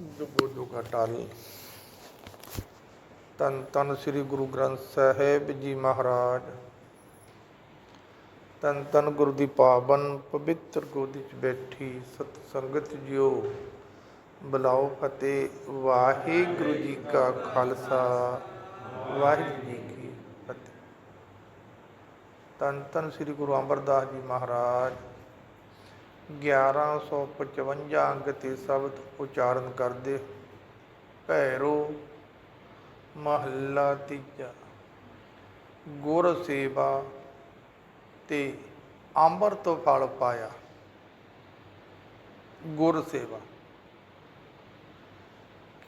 ਜੁਗੋ ਜੁਗਾ ਟਲ ਤਨ ਤਨ ਸ੍ਰੀ ਗੁਰੂ ਗ੍ਰੰਥ ਸਾਹਿਬ ਜੀ ਮਹਾਰਾਜ। ਤਨ ਤਨ ਗੁਰੂ ਦੀ ਪਾਵਨ ਪਵਿੱਤਰ ਗੋਦੀ 'ਚ ਬੈਠੀ ਸਤ ਸੰਗਤ ਜਿਓ। ਬੁਲਾਓ ਫਤਿਹ। ਵਾਹਿਗੁਰੂ ਜੀ ਕਾ ਖਾਲਸਾ। ਵਾਹਿਗੁਰੂ ਜੀ ਕੀ ਫਤਿਹ। ਤਨ ਤਨ ਸ੍ਰੀ ਗੁਰੂ ਅਮਰਦਾਸ ਜੀ ਮਹਾਰਾਜ। 1155 ਅੰਗ ਤੇ ਸ਼ਬਦ ਉਚਾਰਨ ਕਰਦੇ ਭੈਰੋ ਮਹੱਲਾ ਤੀਜਾ। ਗੁਰ ਸੇਵਾ ਤੇ ਅੰਮ੍ਰਿਤ ਫਲ ਪਾਇਆ। ਗੁਰ ਸੇਵਾ।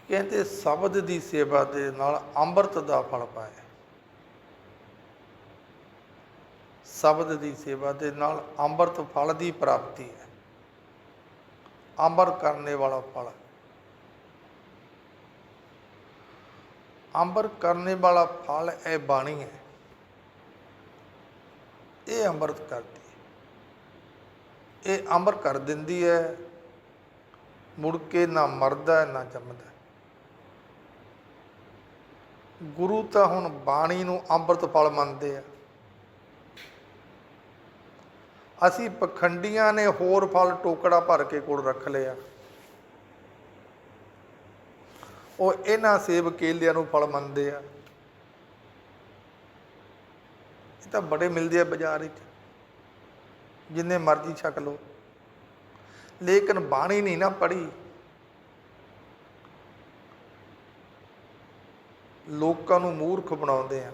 ਕਹਿੰਦੇ ਸ਼ਬਦ ਦੀ ਸੇਵਾ ਦੇ ਨਾਲ ਅੰਮ੍ਰਿਤ ਦਾ ਫਲ ਪਾਇਆ। ਸ਼ਬਦ ਦੀ ਸੇਵਾ ਦੇ ਨਾਲ ਅੰਮ੍ਰਿਤ ਫਲ ਦੀ ਪ੍ਰਾਪਤੀ ਹੈ। ਅੰਬਰ ਕਰਨੇ ਵਾਲਾ ਫਲ। ਅੰਬਰ ਕਰਨੇ ਵਾਲਾ ਫਲ ਇਹ ਬਾਣੀ ਹੈ। ਇਹ ਅੰਮ੍ਰਿਤ ਕਰਦੀ ਹੈ। ਇਹ ਅਮਰ ਕਰ ਦਿੰਦੀ ਹੈ। ਮੁੜ ਕੇ ਨਾ ਮਰਦਾ, ਨਾ ਜੰਮਦਾ। ਗੁਰੂ ਤਾਂ ਹੁਣ ਬਾਣੀ ਨੂੰ ਅੰਮ੍ਰਿਤ ਫਲ ਮੰਨਦੇ ਆ। ਅਸੀਂ ਪਖੰਡੀਆਂ ਨੇ ਹੋਰ ਫਲ ਟੋਕੜਾ ਭਰ ਕੇ ਕੋਲ ਰੱਖ ਲਿਆ। ਉਹ ਇਹਨਾਂ ਸੇਬ ਕੇਲਿਆਂ ਨੂੰ ਫਲ ਮੰਨਦੇ ਆ। ਇਹ ਤਾਂ ਬੜੇ ਮਿਲਦੇ ਆ ਬਾਜ਼ਾਰ ਵਿੱਚ। ਜਿੰਨੇ ਮਰਜ਼ੀ ਛਕ ਲਓ। ਲੇਕਿਨ ਬਾਣੀ ਨਹੀਂ ਨਾ ਪੜ੍ਹੀ। ਲੋਕਾਂ ਨੂੰ ਮੂਰਖ ਬਣਾਉਂਦੇ ਆ।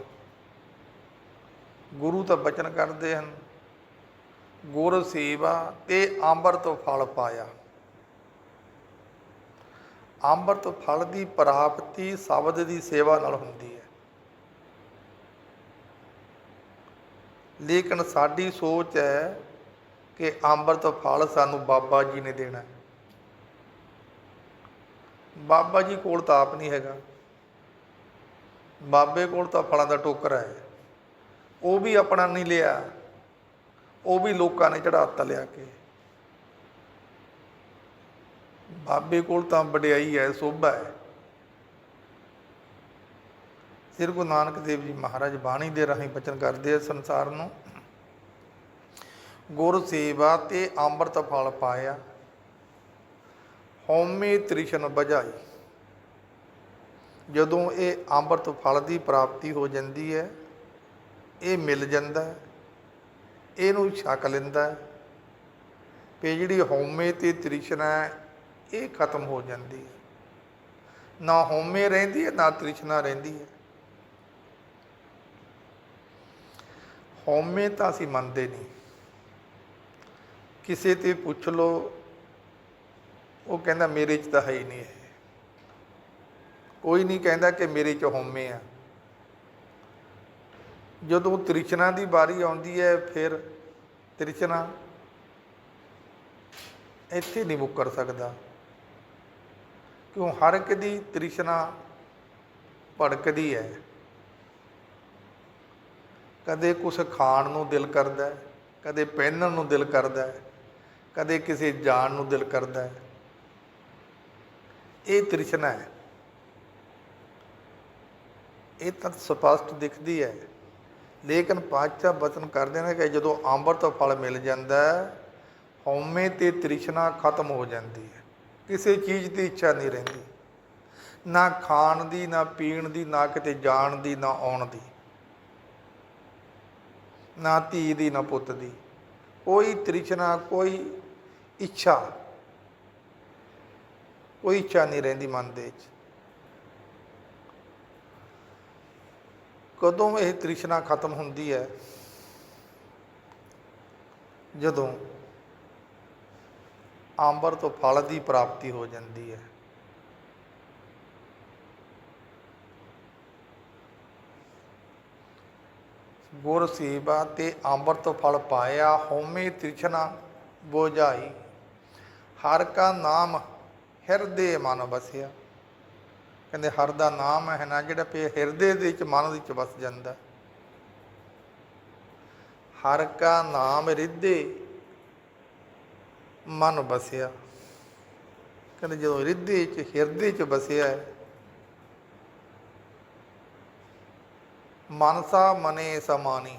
ਗੁਰੂ ਤਾਂ ਬਚਨ ਕਰਦੇ ਹਨ। ਗੁਰ ਸੇਵਾ ਤੇ ਅੰਮ੍ਰਿਤ ਫਲ ਪਾਇਆ। ਅੰਮ੍ਰਿਤ ਫਲ ਦੀ ਪ੍ਰਾਪਤੀ ਸ਼ਬਦ ਦੀ ਸੇਵਾ ਨਾਲ ਹੁੰਦੀ ਹੈ। ਲੇਕਿਨ ਸਾਡੀ ਸੋਚ ਹੈ ਕਿ ਅੰਮ੍ਰਿਤ ਫਲ ਸਾਨੂੰ ਬਾਬਾ ਜੀ ਨੇ ਦੇਣਾ ਬਾਬਾ ਜੀ ਕੋਲ ਤਾਂ ਆਪ ਨਹੀਂ ਹੈਗਾ। ਬਾਬੇ ਕੋਲ ਤਾਂ ਫਲਾਂ ਦਾ ਟੋਕਰਾ ਹੈ। ਉਹ ਵੀ ਆਪਣਾ ਨਹੀਂ ਲਿਆ। ਉਹ ਵੀ ਲੋਕਾਂ ਨੇ ਚੜਾਤਾ ਲਿਆ ਕੇ। ਬਾਬੇ ਕੋਲ ਤਾਂ ਵਡਿਆਈ ਹੈ, ਸੋਭਾ ਹੈ। ਸ੍ਰੀ ਗੁਰੂ ਨਾਨਕ ਦੇਵ ਜੀ ਮਹਾਰਾਜ ਬਾਣੀ ਦੇ ਰਾਹੀਂ ਬਚਨ ਕਰਦੇ ਆ ਸੰਸਾਰ ਨੂੰ। ਗੁਰ ਸੇਵਾ ਤੇ ਅੰਮ੍ਰਿਤ ਫਲ ਪਾਇਆ। ਹਉਮੈ ਤ੍ਰਿਸ਼ਨ ਬਜਾਈ ਜਦੋਂ ਇਹ ਅੰਮ੍ਰਿਤ ਫਲ ਦੀ ਪ੍ਰਾਪਤੀ ਹੋ ਜਾਂਦੀ ਹੈ, ਇਹ ਮਿਲ ਜਾਂਦਾ ਹੈ। ਇਹਨੂੰ ਛਕ ਲੈਂਦਾ ਕਿ ਜਿਹੜੀ ਹਉਮੈ ਤੇ ਤ੍ਰਿਸ਼ਨਾ ਹੈ, ਇਹ ਖਤਮ ਹੋ ਜਾਂਦੀ ਹੈ। ਨਾ ਹਉਮੈ ਰਹਿੰਦੀ ਹੈ, ਨਾ ਤ੍ਰਿਸ਼ਨਾ ਰਹਿੰਦੀ ਹੈ। ਹਉਮੈ ਤਾਂ ਅਸੀਂ ਮੰਨਦੇ ਨਹੀਂ। ਕਿਸੇ ਤੇ ਪੁੱਛ ਲਓ, ਉਹ ਕਹਿੰਦਾ ਮੇਰੇ 'ਚ ਤਾਂ ਹੈ ਹੀ ਨਹੀਂ ਇਹ। ਕੋਈ ਨਹੀਂ ਕਹਿੰਦਾ ਕਿ ਮੇਰੇ 'ਚ ਹਉਮੈ ਆ। ਜਦੋਂ ਤ੍ਰਿਸ਼ਨਾ ਦੀ ਵਾਰੀ ਆਉਂਦੀ ਹੈ, ਫਿਰ ਤ੍ਰਿਸ਼ਨਾ ਇੱਥੇ ਨਹੀਂ ਮੁੱਕਰ ਸਕਦਾ। ਕਿਉਂ? ਹਰ ਇੱਕ ਦੀ ਤ੍ਰਿਸ਼ਨਾ ਭੜਕਦੀ ਹੈ। ਕਦੇ ਕੁਝ ਖਾਣ ਨੂੰ ਦਿਲ ਕਰਦਾ ਹੈ, ਕਦੇ ਪਹਿਨਣ ਨੂੰ ਦਿਲ ਕਰਦਾ ਹੈ, ਕਦੇ ਕਿਸੇ ਜਾਣ ਨੂੰ ਦਿਲ ਕਰਦਾ ਹੈ। ਇਹ ਤ੍ਰਿਸ਼ਨਾ ਹੈ। ਇਹ ਤਾਂ ਸਪਸ਼ਟ ਦਿਖਦੀ ਹੈ। ਲੇਕਿਨ ਪਾਤਸ਼ਾਹ ਬਚਨ ਕਰਦੇ ਨੇ ਕਿ ਜਦੋਂ ਅੰਮ੍ਰਿਤ ਫਲ ਮਿਲ ਜਾਂਦਾ ਹੈ, ਹਉਮੈ ਤੇ ਤ੍ਰਿਸ਼ਨਾ ਖਤਮ ਹੋ ਜਾਂਦੀ ਹੈ। ਕਿਸੇ ਚੀਜ਼ ਦੀ ਇੱਛਾ ਨਹੀਂ ਰਹਿੰਦੀ। ਨਾ ਖਾਣ ਦੀ, ਨਾ ਪੀਣ ਦੀ, ਨਾ ਕਿਤੇ ਜਾਣ ਦੀ, ਨਾ ਆਉਣ ਦੀ। ਨਾ ਧੀ ਦੀ, ਨਾ ਪੁੱਤ ਦੀ। ਕੋਈ ਤ੍ਰਿਸ਼ਨਾ, ਕੋਈ ਇੱਛਾ ਕੋਈ ਇੱਛਾ ਨਹੀਂ ਰਹਿੰਦੀ ਮਨ ਦੇ ਵਿੱਚ। ਕਦੋਂ ਇਹ ਤ੍ਰਿਸ਼ਨਾ ਖਤਮ ਹੁੰਦੀ ਹੈ? ਜਦੋਂ ਅੰਮ੍ਰਿਤ ਫਲ ਦੀ ਪ੍ਰਾਪਤੀ ਹੋ ਜਾਂਦੀ ਹੈ। ਗੁਰ ਸੇਵਾ ਤੇ ਤੋਂ ਫਲ ਪਾਇਆ, ਹਉਮੈ ਤ੍ਰਿਸ਼ਨਾ ਬੋਝਾਈ। ਹਰ ਕਾ ਨਾਮ ਹਿਰਦੇ ਮਨ ਵਸਿਆ। ਕਹਿੰਦੇ ਹਰ ਦਾ ਨਾਮ ਹੈ ਨਾ, ਜਿਹੜਾ ਪੇ ਹਿਰਦੇ ਦੇ ਵਿੱਚ ਮਨ ਵਿੱਚ ਵਸ ਜਾਂਦਾ। ਹਰ ਕਾ ਨਾਮ ਰਿੱਧੇ ਮਨ ਬਸਿਆ ਕਹਿੰਦੇ ਜਦੋਂ ਹਿਰਦੇ 'ਚ ਹਿਰਦੇ 'ਚ ਵਸਿਆ ਹੈ, ਮਨਸਾ ਮਨੇ ਸਮਾਨੀ।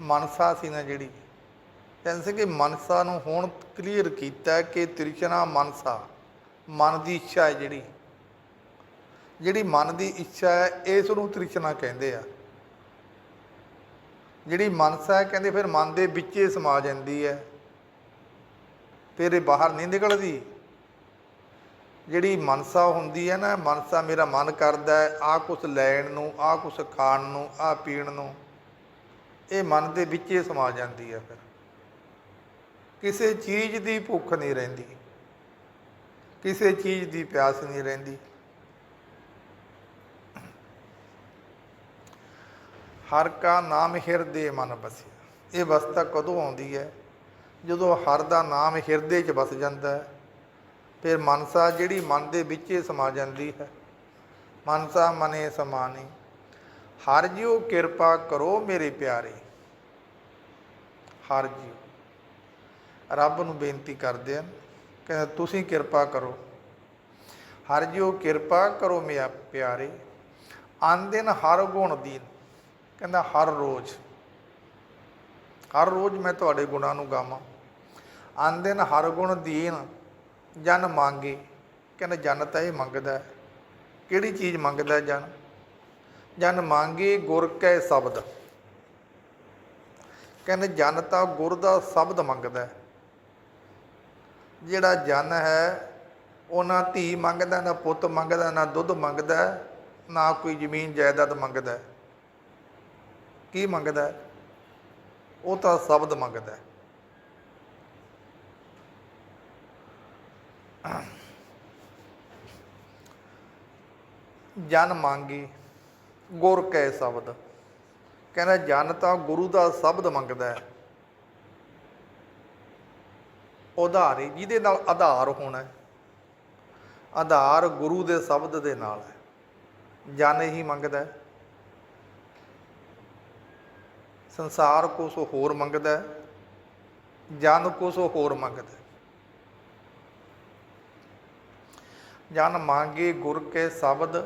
ਮਨਸਾ ਸੀ ਨਾ ਜਿਹੜੀ, ਕਹਿੰਦੇ ਸੀ ਕਿ ਮਨਸਾ ਨੂੰ ਹੁਣ ਕਲੀਅਰ ਕੀਤਾ ਕਿ ਤ੍ਰਿਸ਼ਨਾ ਮਨਸਾ, ਮਨ ਦੀ ਇੱਛਾ ਹੈ ਜਿਹੜੀ। ਜਿਹੜੀ ਮਨ ਦੀ ਇੱਛਾ ਹੈ ਇਸ ਨੂੰ ਤ੍ਰਿਸ਼ਨਾ ਕਹਿੰਦੇ ਆ। ਜਿਹੜੀ ਮਨਸਾ ਹੈ, ਕਹਿੰਦੇ ਫਿਰ ਮਨ ਦੇ ਵਿੱਚੇ ਸਮਾ ਜਾਂਦੀ ਹੈ। ਫਿਰ ਇਹ ਬਾਹਰ ਨਹੀਂ ਨਿਕਲਦੀ। ਜਿਹੜੀ ਮਨਸਾ ਹੁੰਦੀ ਹੈ ਨਾ, ਮਨਸਾ ਮੇਰਾ ਮਨ ਕਰਦਾ ਹੈ ਆ ਕੁਛ ਲੈਣ ਨੂੰ ਆ ਕੁਛ ਖਾਣ ਨੂੰ ਆ ਪੀਣ ਨੂੰ, ਇਹ ਮਨ ਦੇ ਵਿੱਚੇ ਸਮਾ ਜਾਂਦੀ ਹੈ ਫਿਰ। ਕਿਸੇ ਚੀਜ਼ ਦੀ ਭੁੱਖ ਨਹੀਂ ਰਹਿੰਦੀ। ਕਿਸੇ ਚੀਜ਼ ਦੀ ਪਿਆਸ ਨਹੀਂ ਰਹਿੰਦੀ। ਹਰ ਕਾ ਨਾਮ ਹਿਰਦੇ ਮਨ ਬਸਿਆ। ਇਹ ਅਵਸਥਾ ਕਦੋਂ ਆਉਂਦੀ ਹੈ? ਜਦੋਂ ਹਰ ਦਾ ਨਾਮ ਹਿਰਦੇ 'ਚ ਵਸ ਜਾਂਦਾ ਹੈ, ਫਿਰ ਮਨਸਾ ਜਿਹੜੀ ਮਨ ਦੇ ਵਿੱਚ ਹੀ ਸਮਾ ਜਾਂਦੀ ਹੈ। ਮਨਸਾ ਮਨੇ ਸਮਾਨੀ, ਹਰ ਜਿਉ ਕਿਰਪਾ ਕਰੋ ਮੇਰੇ ਪਿਆਰੇ। ਹਰ ਜਿਉ। ਰੱਬ ਨੂੰ ਬੇਨਤੀ ਕਰਦੇ ਹਨ, ਕਹਿੰਦਾ ਤੁਸੀਂ ਕਿਰਪਾ ਕਰੋ। ਹਰ ਜਿਉ ਕਿਰਪਾ ਕਰੋ ਮੇਰਾ ਪਿਆਰੇ। ਆਨ ਦਿਨ ਹਰ ਗੁਣ ਦੀਨ। ਕਹਿੰਦਾ, ਹਰ ਰੋਜ਼ ਹਰ ਰੋਜ਼ ਮੈਂ ਤੁਹਾਡੇ ਗੁਣਾਂ ਨੂੰ ਗਾਵਾਂ। ਆਨ ਦਿਨ ਹਰ ਗੁਣ ਦੀਨ, ਜਨ ਮੰਗੇ। ਕਹਿੰਦਾ, ਜਨ ਤਾਂ ਇਹ ਮੰਗਦਾ ਕਿਹੜੀ ਚੀਜ਼ ਮੰਗਦਾ ਜਨ? ਜਨ ਮੰਗੇ ਗੁਰ ਕੈ ਸ਼ਬਦ। ਕਹਿੰਦੇ, ਜਨ ਤਾਂ ਗੁਰ ਦਾ ਸ਼ਬਦ ਮੰਗਦਾ ਜਿਹੜਾ ਜਨ ਹੈ, ਉਹ ਨਾ ਧੀ ਮੰਗਦਾ, ਨਾ ਪੁੱਤ ਮੰਗਦਾ, ਨਾ ਦੁੱਧ ਮੰਗਦਾ, ਨਾ ਕੋਈ ਜ਼ਮੀਨ ਜਾਇਦਾਦ ਮੰਗਦਾ ਕੀ ਮੰਗਦਾ ਉਹ ਤਾਂ ਸ਼ਬਦ ਮੰਗਦਾ ਹੈ। ਜਨ ਮੰਗੀ, ਗੁਰ ਕੈ ਸ਼ਬਦ। ਕਹਿੰਦਾ ਜਨ ਤਾਂ ਗੁਰੂ ਦਾ ਸ਼ਬਦ ਮੰਗਦਾ ਹੈ। ਉਧਾਰੀ ਜਿਹਦੇ ਨਾਲ ਆਧਾਰ ਹੋਣਾ ਹੈ। ਆਧਾਰ ਗੁਰੂ ਦੇ ਸ਼ਬਦ ਦੇ ਨਾਲ ਹੈ। ਜਨ ਹੀ ਮੰਗਦਾ ਹੈ। ਸੰਸਾਰ ਕੁਛ ਹੋਰ ਮੰਗਦਾ ਹੈ, ਜਨ ਕੁਛ ਹੋਰ ਮੰਗਦਾ ਹੈ। ਜਨ ਮੰਗੇ ਗੁਰ ਕੇ ਸ਼ਬਦ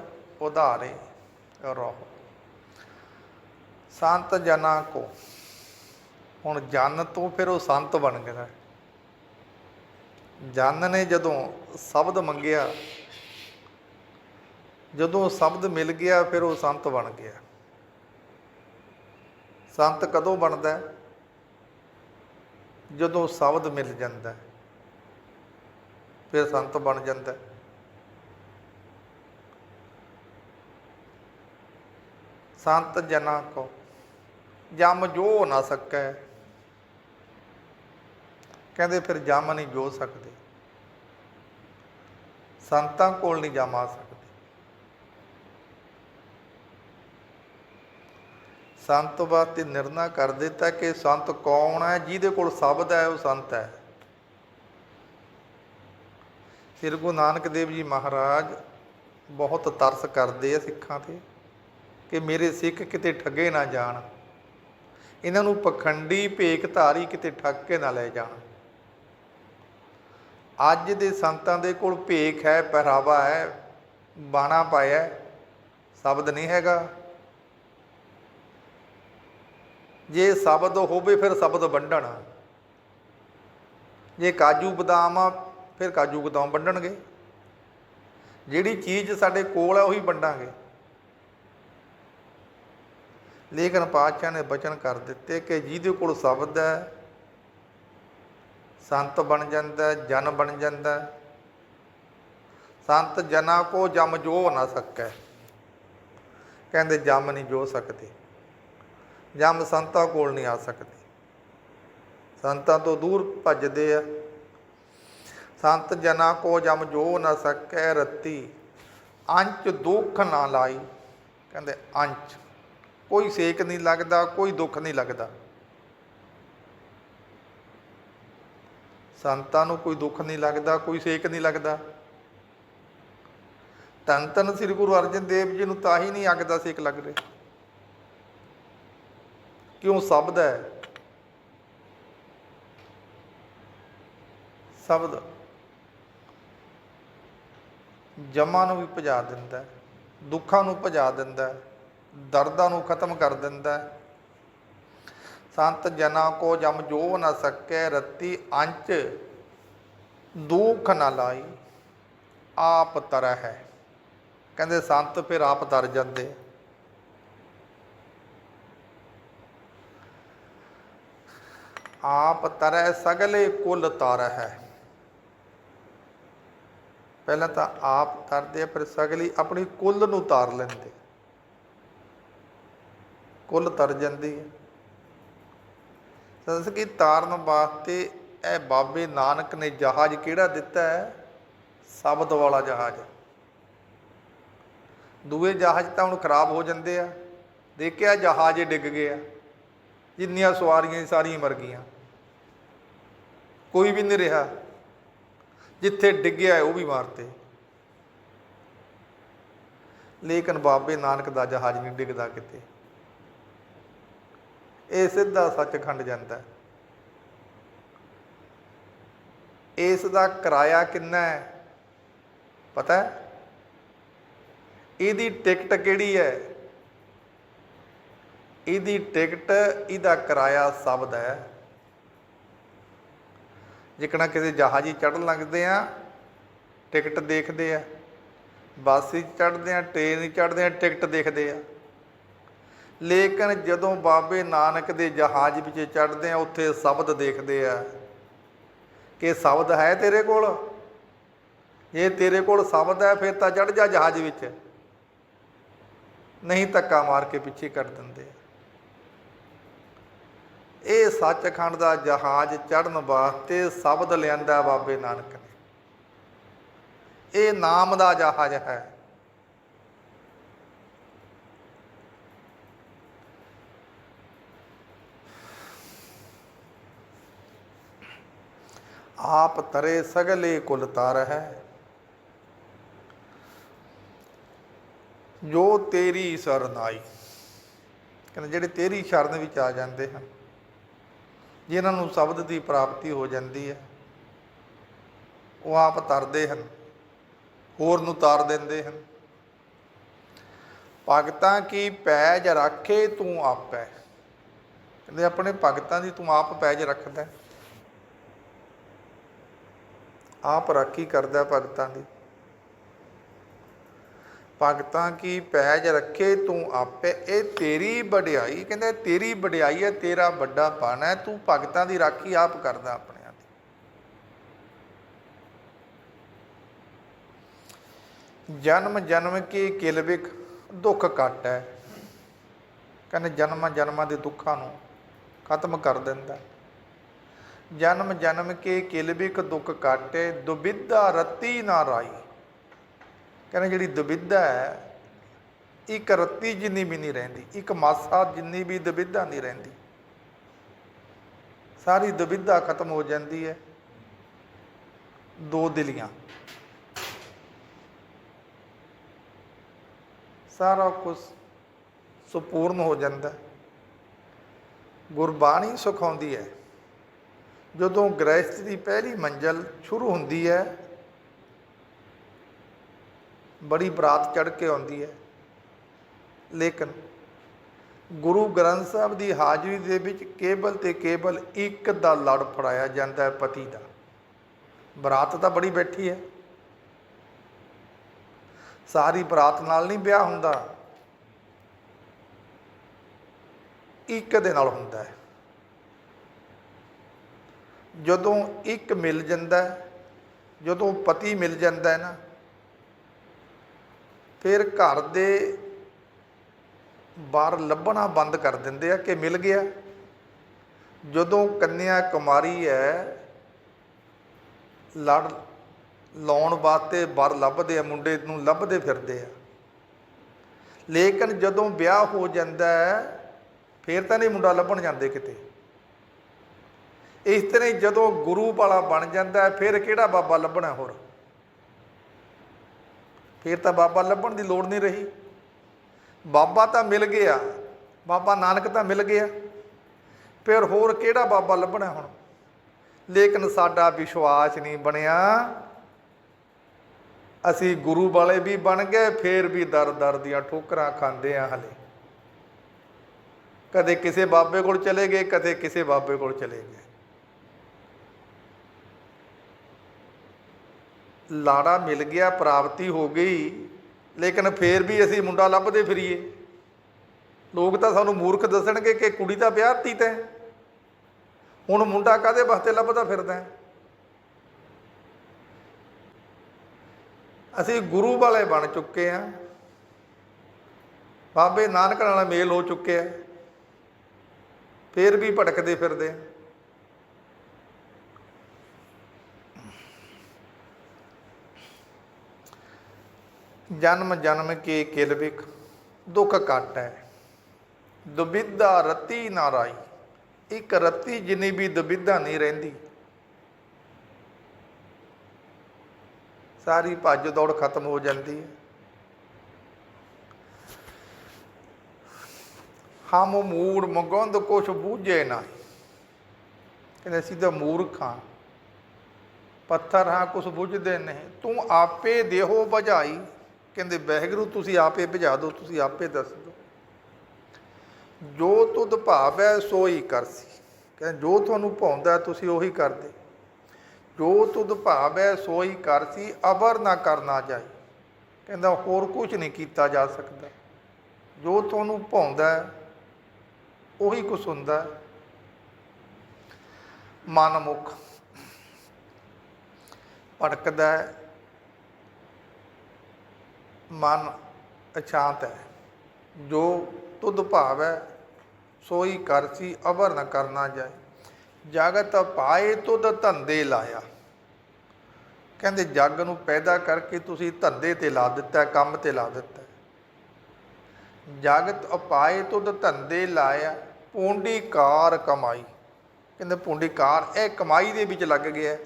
ਉਧਾਰੇ ਰਹੋ। ਸੰਤ ਜਨਾ ਕੋ, ਹੁਣ ਜਨ ਤੋਂ ਫਿਰ ਉਹ ਸੰਤ ਬਣ ਗਿਆ ਜਨ ਨੇ ਜਦੋਂ ਸ਼ਬਦ ਮੰਗਿਆ, ਜਦੋਂ ਸ਼ਬਦ ਮਿਲ ਗਿਆ, ਫਿਰ ਉਹ ਸੰਤ ਬਣ ਗਿਆ। ਸੰਤ ਕਦੋਂ ਬਣਦਾ ਜਦੋਂ ਸ਼ਬਦ ਮਿਲ ਜਾਂਦਾ ਫਿਰ ਸੰਤ ਬਣ ਜਾਂਦਾ ਸੰਤ ਜਨਾ ਕੋ ਜਮ ਜੋ ਨਾ ਸਕੈ। ਕਹਿੰਦੇ ਫਿਰ ਜਮ ਨਹੀਂ ਜੋ ਸਕਦੇ। ਸੰਤਾਂ ਕੋਲ ਨਹੀਂ ਜਮ ਆ ਸਕਦੇ। ਸੰਤ ਵਾਸਤੇ ਨਿਰਣਾ ਕਰ ਦਿੱਤਾ ਕਿ ਸੰਤ ਕੌਣ ਹੈ, ਜਿਹਦੇ ਕੋਲ ਸ਼ਬਦ ਹੈ, ਉਹ ਸੰਤ ਹੈ। ਸ੍ਰੀ ਗੁਰੂ ਨਾਨਕ ਦੇਵ ਜੀ ਮਹਾਰਾਜ ਬਹੁਤ ਤਰਸ ਕਰਦੇ ਆ ਸਿੱਖਾਂ ਤੇ ਕਿ ਮੇਰੇ ਸਿੱਖ ਕਿਤੇ ਠੱਗੇ ਨਾ ਜਾਣ। ਇਹਨਾਂ ਨੂੰ ਪਖੰਡੀ ਭੇਖ ਧਾਰੀ ਕਿਤੇ ਠੱਗ ਕੇ ਨਾ ਲੈ ਜਾਣ। ਅੱਜ ਦੇ ਸੰਤਾਂ ਦੇ ਕੋਲ ਭੇਖ ਹੈ, ਪਹਿਰਾਵਾ ਹੈ, ਬਾਣਾ ਪਾਇਆ ਸ਼ਬਦ ਨਹੀਂ ਹੈਗਾ। ਜੇ ਸ਼ਬਦ ਹੋਵੇ ਫਿਰ ਸ਼ਬਦ ਵੰਡਣ। ਜੇ ਕਾਜੂ ਬਦਾਮ ਆ, ਫਿਰ ਕਾਜੂ ਬਦਾਮ ਵੰਡਣਗੇ। ਜਿਹੜੀ ਚੀਜ਼ ਸਾਡੇ ਕੋਲ ਆ, ਉਹੀ ਵੰਡਾਂਗੇ। ਲੇਕਿਨ ਪਾਤਸ਼ਾਹ ਨੇ ਬਚਨ ਕਰ ਦਿੱਤੇ ਕਿ ਜਿਹਦੇ ਕੋਲ ਸ਼ਬਦ ਹੈ, ਸੰਤ ਬਣ ਜਾਂਦਾ, ਜਨ ਬਣ ਜਾਂਦਾ। ਸੰਤ ਜਨਾ ਕੋ ਜਮ ਜੋ ਨਾ ਸਕੈ। ਕਹਿੰਦੇ ਜਮ ਨਹੀਂ ਜੋ ਸਕਦੇ। ਜਮ ਸੰਤਾਂ ਕੋਲ ਨਹੀਂ ਆ ਸਕਦੇ। ਸੰਤਾਂ ਤੋਂ ਦੂਰ ਭੱਜਦੇ ਆ। ਸੰਤ ਜਨਾ ਕੋ ਜਮ ਜੋ ਨਾ ਸਕੈ ਰਤੀ, ਅੰਚ ਦੁੱਖ ਨਾ ਲਾਈ। ਕਹਿੰਦੇ ਅੰਚ, ਕੋਈ ਸੇਕ ਨਹੀਂ ਲੱਗਦਾ, ਕੋਈ ਦੁੱਖ ਨਹੀਂ ਲੱਗਦਾ। ਸੰਤਾਂ ਨੂੰ ਕੋਈ ਦੁੱਖ ਨਹੀਂ ਲੱਗਦਾ, ਕੋਈ ਸੇਕ ਨਹੀਂ ਲੱਗਦਾ। ਧੰਨ ਧੰਨ ਸ੍ਰੀ ਗੁਰੂ ਅਰਜਨ ਦੇਵ ਜੀ ਨੂੰ ਤਾਂ ਹੀ ਨਹੀਂ ਅੱਗ ਦਾ ਸੇਕ ਲੱਗ ਰਿਹਾ। ਕਿਉਂ ਸ਼ਬਦ ਹੈ? ਸ਼ਬਦ ਜਮਾਂ ਨੂੰ ਵੀ ਭਜਾ ਦਿੰਦਾ ਹੈ, ਦੁੱਖਾਂ ਨੂੰ ਭਜਾ ਦਿੰਦਾ ਹੈ, ਦਰਦਾਂ ਨੂੰ ਖਤਮ ਕਰ ਦਿੰਦਾ ਹੈ। ਸੰਤ ਜਨਾ ਕੋ ਜਮ ਜੋ ਨਾ ਸਕੈ ਰਤੀ ਅੰਚ ਦੁੱਖ ਨਾ ਲਾਈ ਆਪ ਤਰ ਹੈ ਕਹਿੰਦੇ ਸੰਤ ਫਿਰ ਆਪ ਤਰ ਜਾਂਦੇ। ਆਪ ਤਰੈ ਸਗਲੇ ਕੁੱਲ ਤਰ ਹੈ। ਪਹਿਲਾਂ ਤਾਂ ਆਪ ਤਰਦੇ ਆ, ਫਿਰ ਸਗਲੀ ਆਪਣੀ ਕੁੱਲ ਨੂੰ ਤਾਰ ਲੈਂਦੇ। ਕੁੱਲ ਤਰ ਜਾਂਦੀ ਹੈ। ਸੰਸ ਕੀ ਤਾਰਨ ਵਾਸਤੇ ਇਹ ਬਾਬੇ ਨਾਨਕ ਨੇ ਜਹਾਜ਼ ਕਿਹੜਾ ਦਿੱਤਾ ਹੈ? ਸ਼ਬਦ ਵਾਲਾ ਜਹਾਜ਼। ਦੂਏ ਜਹਾਜ਼ ਤਾਂ ਹੁਣ ਖਰਾਬ ਹੋ ਜਾਂਦੇ ਆ। ਦੇਖਿਆ ਜਹਾਜ਼ ਹੀ ਡਿੱਗ ਗਿਆ। ਜਿੰਨੀਆਂ ਸਵਾਰੀਆਂ ਸਾਰੀਆਂ ਮਰ ਗਈਆਂ। ਕੋਈ ਵੀ ਨਹੀਂ ਰਿਹਾ। ਜਿੱਥੇ ਡਿੱਗਿਆ ਉਹ ਵੀ ਮਾਰਤੇ ਲੇਕਿਨ ਬਾਬੇ ਨਾਨਕ ਦਾ ਜਹਾਜ਼ ਨਹੀਂ ਡਿੱਗਦਾ ਕਿਤੇ। ਇਹ ਸਿੱਧਾ ਸੱਚਖੰਡ ਜਾਂਦਾ ਹੈ। ਇਸ ਦਾ ਕਿਰਾਇਆ ਕਿੰਨਾ ਹੈ? ਪਤਾ ਹੈ? ਇਹਦੀ ਟਿਕਟ ਕਿਹੜੀ ਹੈ? ਇਹਦੀ ਟਿਕਟ, ਇਹਦਾ ਕਿਰਾਇਆ ਸ਼ਬਦ ਹੈ। ਜਿਕਣਾ ਕਿਸੇ ਜਹਾਜ਼ੀ ਚੜ੍ਹਨ ਲੱਗਦੇ ਆ, ਟਿਕਟ ਦੇਖਦੇ ਆ, ਬੱਸ 'ਚ ਚੜ੍ਹਦੇ ਆ, ਟ੍ਰੇਨ 'ਚ ਚੜ੍ਹਦੇ ਆ, ਟਿਕਟ ਦੇਖਦੇ ਆ। ਲੇਕਿਨ ਜਦੋਂ ਬਾਬੇ ਨਾਨਕ ਦੇ ਜਹਾਜ਼ ਵਿੱਚ ਚੜ੍ਹਦੇ ਆ, ਉੱਥੇ ਸ਼ਬਦ ਦੇਖਦੇ ਆ ਕਿ ਸ਼ਬਦ ਹੈ ਤੇਰੇ ਕੋਲ? ਜੇ ਤੇਰੇ ਕੋਲ ਸ਼ਬਦ ਹੈ, ਫਿਰ ਤਾਂ ਚੜ੍ਹ ਜਾ ਜਹਾਜ਼ ਵਿੱਚ। ਨਹੀਂ ਧੱਕਾ ਮਾਰ ਕੇ ਪਿੱਛੇ ਕਰ ਦਿੰਦੇ ਆ। ਇਹ ਸੱਚਖੰਡ ਦਾ ਜਹਾਜ਼ ਚੜਨ ਵਾਸਤੇ ਸ਼ਬਦ ਲਿਆਂਦਾ ਬਾਬੇ ਨਾਨਕ ਨੇ। ਇਹ ਨਾਮ ਦਾ ਜਹਾਜ਼ ਹੈ। ਆਪ ਤਰੇ ਸਗਲੇ ਕੁਲ ਤਾਰ ਹੈ। ਜੋ ਤੇਰੀ ਸਰਨਾਈ ਕਹਿੰਦੇ ਜਿਹੜੇ ਤੇਰੀ ਸ਼ਰਨ ਵਿੱਚ ਆ ਜਾਂਦੇ ਹਨ। ਜਿਨ੍ਹਾਂ ਨੂੰ ਸ਼ਬਦ ਦੀ ਪ੍ਰਾਪਤੀ ਹੋ ਜਾਂਦੀ ਹੈ, ਉਹ ਆਪ ਤਰਦੇ ਹਨ, ਹੋਰ ਨੂੰ ਤਾਰ ਦਿੰਦੇ ਹਨ। ਭਗਤਾਂ ਕੀ ਪੈਜ ਰੱਖੇ ਤੂੰ ਆਪੈ? ਕਹਿੰਦੇ ਆਪਣੇ ਭਗਤਾਂ ਦੀ ਤੂੰ ਆਪ ਪੈਜ ਰੱਖਦਾ ਆਪ ਰਾਖੀ ਕਰਦਾ ਭਗਤਾਂ ਦੀ। ਭਗਤਾਂ ਕੀ ਪੈਜ ਰੱਖੇ ਤੂੰ ਆਪੇ? ਇਹ ਤੇਰੀ ਵਡਿਆਈ, ਕਹਿੰਦੇ ਤੇਰੀ ਵਡਿਆਈ ਹੈ, ਤੇਰਾ ਵੱਡਾ ਪਨ ਹੈ, ਤੂੰ ਭਗਤਾਂ ਦੀ ਰਾਖੀ ਆਪ ਕਰਦਾ ਆਪਣਿਆਂ ਦੀ। ਜਨਮ ਜਨਮ ਕੀ ਕਿਲਵਿਕ ਦੁੱਖ ਕੱਟ ਹੈ। ਕਹਿੰਦੇ ਜਨਮ ਜਨਮਾਂ ਦੇ ਦੁੱਖਾਂ ਨੂੰ ਖਤਮ ਕਰ ਦਿੰਦਾ ਜਨਮ ਜਨਮ ਕੇ ਕਿਲਵਿਕ ਦੁੱਖ ਕਾਟੇ ਦੁਬਿਧਾ ਰਤੀ ਨਾ ਰਾਈ। ਕਹਿੰਦੇ ਜਿਹੜੀ ਦੁਬਿਧਾ ਹੈ, ਇੱਕ ਰੱਤੀ ਜਿੰਨੀ ਵੀ ਨਹੀਂ ਰਹਿੰਦੀ, ਇੱਕ ਮਾਸਾ ਜਿੰਨੀ ਵੀ ਦੁਬਿਧਾ ਨਹੀਂ ਰਹਿੰਦੀ, ਸਾਰੀ ਦੁਬਿਧਾ ਖਤਮ ਹੋ ਜਾਂਦੀ ਹੈ। ਦੋ ਦਿਲੀਆਂ। ਸਾਰਾ ਕੁਝ ਸੁਪੂਰਨ ਹੋ ਜਾਂਦਾ ਗੁਰਬਾਣੀ ਸੁਖਾਉਂਦੀ ਹੈ, ਜਦੋਂ ਗ੍ਰਹਿਸਥ ਦੀ ਪਹਿਲੀ ਮੰਜ਼ਲ ਸ਼ੁਰੂ ਹੁੰਦੀ ਹੈ ਬੜੀ ਬਰਾਤ ਚੜ ਕੇ ਆਉਂਦੀ ਹੈ। ਲੇਕਿਨ ਗੁਰੂ ਗ੍ਰੰਥ ਸਾਹਿਬ ਦੀ ਹਾਜ਼ਰੀ ਦੇ ਵਿੱਚ ਕੇਵਲ ਤੇ ਕੇਵਲ ਇੱਕ ਦਾ ਲੜ ਫੜਾਇਆ ਜਾਂਦਾ ਹੈ ਪਤੀ ਦਾ। ਬਰਾਤ ਤਾਂ ਬੜੀ ਬੈਠੀ ਹੈ। ਸਾਰੀ ਬਰਾਤ ਨਾਲ ਨਹੀਂ ਵਿਆਹ ਹੁੰਦਾ। ਇੱਕ ਦੇ ਨਾਲ ਹੁੰਦਾ ਹੈ। ਜਦੋਂ ਇੱਕ ਮਿਲ ਜਾਂਦਾ ਜਦੋਂ ਪਤੀ ਮਿਲ ਜਾਂਦਾ ਹੈ ਨਾ ਫਿਰ ਘਰ ਦੇ ਬਾਹਰ ਲੱਭਣਾ ਬੰਦ ਕਰ ਦਿੰਦੇ ਆ ਕਿ ਮਿਲ ਗਿਆ। ਜਦੋਂ ਕੰਨਿਆ ਕੁਮਾਰੀ ਹੈ, ਲੜ ਲਾਉਣ ਵਾਸਤੇ ਬਰ ਲੱਭਦੇ ਆ, ਮੁੰਡੇ ਨੂੰ ਲੱਭਦੇ ਫਿਰਦੇ ਆ। ਲੇਕਿਨ ਜਦੋਂ ਵਿਆਹ ਹੋ ਜਾਂਦਾ ਹੈ, ਫਿਰ ਤਾਂ ਨਹੀਂ ਮੁੰਡਾ ਲੱਭਣ ਜਾਂਦੇ ਕਿਤੇ। ਇਸ ਤਰ੍ਹਾਂ ਹੀ ਜਦੋਂ ਗੁਰੂ ਵਾਲਾ ਬਣ ਜਾਂਦਾ ਹੈ, ਫਿਰ ਕਿਹੜਾ ਬਾਬਾ ਲੱਭਣਾ ਹੋਰ? ਫਿਰ ਤਾਂ ਬਾਬਾ ਲੱਭਣ ਦੀ ਲੋੜ ਨਹੀਂ ਰਹੀ। ਬਾਬਾ ਤਾਂ ਮਿਲ ਗਿਆ, ਬਾਬਾ ਨਾਨਕ ਤਾਂ ਮਿਲ ਗਿਆ। ਫਿਰ ਹੋਰ ਕਿਹੜਾ ਬਾਬਾ ਲੱਭਣਾ ਹੁਣ? ਲੇਕਿਨ ਸਾਡਾ ਵਿਸ਼ਵਾਸ ਨਹੀਂ ਬਣਿਆ। ਅਸੀਂ ਗੁਰੂ ਵਾਲੇ ਵੀ ਬਣ ਗਏ, ਫੇਰ ਵੀ ਦਰ ਦਰ ਦੀਆਂ ਠੋਕਰਾਂ ਖਾਂਦੇ ਆ ਹਲੇ। ਕਦੇ ਕਿਸੇ ਬਾਬੇ ਕੋਲ ਚਲੇ ਗਏ, ਕਦੇ ਕਿਸੇ ਬਾਬੇ ਕੋਲ ਚਲੇ ਗਏ। ਲਾੜਾ ਮਿਲ ਗਿਆ, ਪ੍ਰਾਪਤੀ ਹੋ ਗਈ, ਲੇਕਿਨ ਫੇਰ ਵੀ ਅਸੀਂ ਮੁੰਡਾ ਲੱਭਦੇ ਫਿਰੀਏ। ਲੋਕ ਤਾਂ ਸਾਨੂੰ ਮੂਰਖ ਦੱਸਣਗੇ ਕਿ ਕੁੜੀ ਤਾਂ ਵਿਆਹਤੀ ਤੈਂ ਹੁਣ ਮੁੰਡਾ ਕਾਦੇ ਵਾਸਤੇ ਲੱਭਦਾ ਫਿਰਦਾ ਹੈ? ਅਸੀਂ ਗੁਰੂ ਵਾਲੇ ਬਣ ਚੁੱਕੇ ਆ ਬਾਬੇ ਨਾਨਕ ਨਾਲ ਮੇਲ ਹੋ ਚੁੱਕੇ ਆ ਫੇਰ ਵੀ ਭਟਕਦੇ ਫਿਰਦੇ ਆ ਜਨਮ ਜਨਮ ਕੇ ਕਿਲਵਿਕ ਦੁੱਖ ਘਟ। ਹੈ ਦੁਬਿਧਾ ਰਤੀ ਨਾ ਰਾਈ, ਇੱਕ ਰਤੀ ਜਿੰਨੀ ਵੀ ਦੁਬਿਧਾ ਨਹੀਂ ਰਹਿੰਦੀ। ਸਾਰੀ ਭੱਜ ਦੌੜ ਖਤਮ ਹੋ ਜਾਂਦੀ ਹੈ। ਹਮ ਮੂੜ ਮਗੰਦ ਕੁਛ ਬੂਝੇ ਨਾ ਕਹਿੰਦੇ ਸਿੱਧਾ ਮੂਰਖਾਂ ਪੱਥਰ ਹਾਂ, ਕੁਛ ਬੁੱਝਦੇ ਨਹੀਂ। ਤੂੰ ਆਪੇ ਦੇਹੋ ਬੁਝਾਈ ਕਹਿੰਦੇ, ਵਹਿਗੁਰੂ, ਤੁਸੀਂ ਆਪੇ ਭਜਾ ਦਿਓ, ਤੁਸੀਂ ਆਪੇ ਦੱਸ ਦਿਓ। ਜੋ ਤੁਧ ਭਾਵੈ ਸੋਈ ਕਰਸੀ ਕਹਿੰਦੇ, ਜੋ ਤੁਹਾਨੂੰ ਭਾਉਂਦਾ ਤੁਸੀਂ ਉਹੀ ਕਰਦੇ। ਜੋ ਤੁਧ ਭਾਵੈ ਸੋਈ ਕਰਸੀ ਅਬਰ ਨਾ ਕਰਨਾ ਜਾਏ ਕਹਿੰਦਾ, ਹੋਰ ਕੁਝ ਨਹੀਂ ਕੀਤਾ ਜਾ ਸਕਦਾ। ਜੋ ਤੁਹਾਨੂੰ ਭਾਉਂਦਾ ਉਹੀ ਕੁਛ ਹੁੰਦਾ ਹੈ। ਮਨ ਮੁਖ ਭਟਕਦਾ ਮਨ ਅਸ਼ਾਂਤ ਹੈ। ਜੋ ਤੁਧ ਭਾਵ ਹੈ ਸੋਈ ਕਰਸੀ ਅਵਰ ਨ ਕਰਨਾ ਜਾਏ। ਜਗਤ ਪਾਏ ਤੁਧ ਧੰਦੇ ਲਾਇਆ। ਕਹਿੰਦੇ, ਜੱਗ ਨੂੰ ਪੈਦਾ ਕਰਕੇ ਤੁਸੀਂ ਧੰਦੇ ਤੇ ਲਾ ਦਿੱਤਾ, ਕੰਮ ਤੇ ਲਾ ਦਿੱਤਾ। ਜਗਤ ਅਪਾਏ ਤੁਧ ਧੰਦੇ ਲਾਇਆ, ਪੂੰਡੀਕਾਰ ਕਮਾਈ। ਕਹਿੰਦੇ, ਪੂੰਡੀਕਾਰ ਇਹ ਕਮਾਈ ਦੇ ਵਿੱਚ ਲੱਗ ਗਿਆ।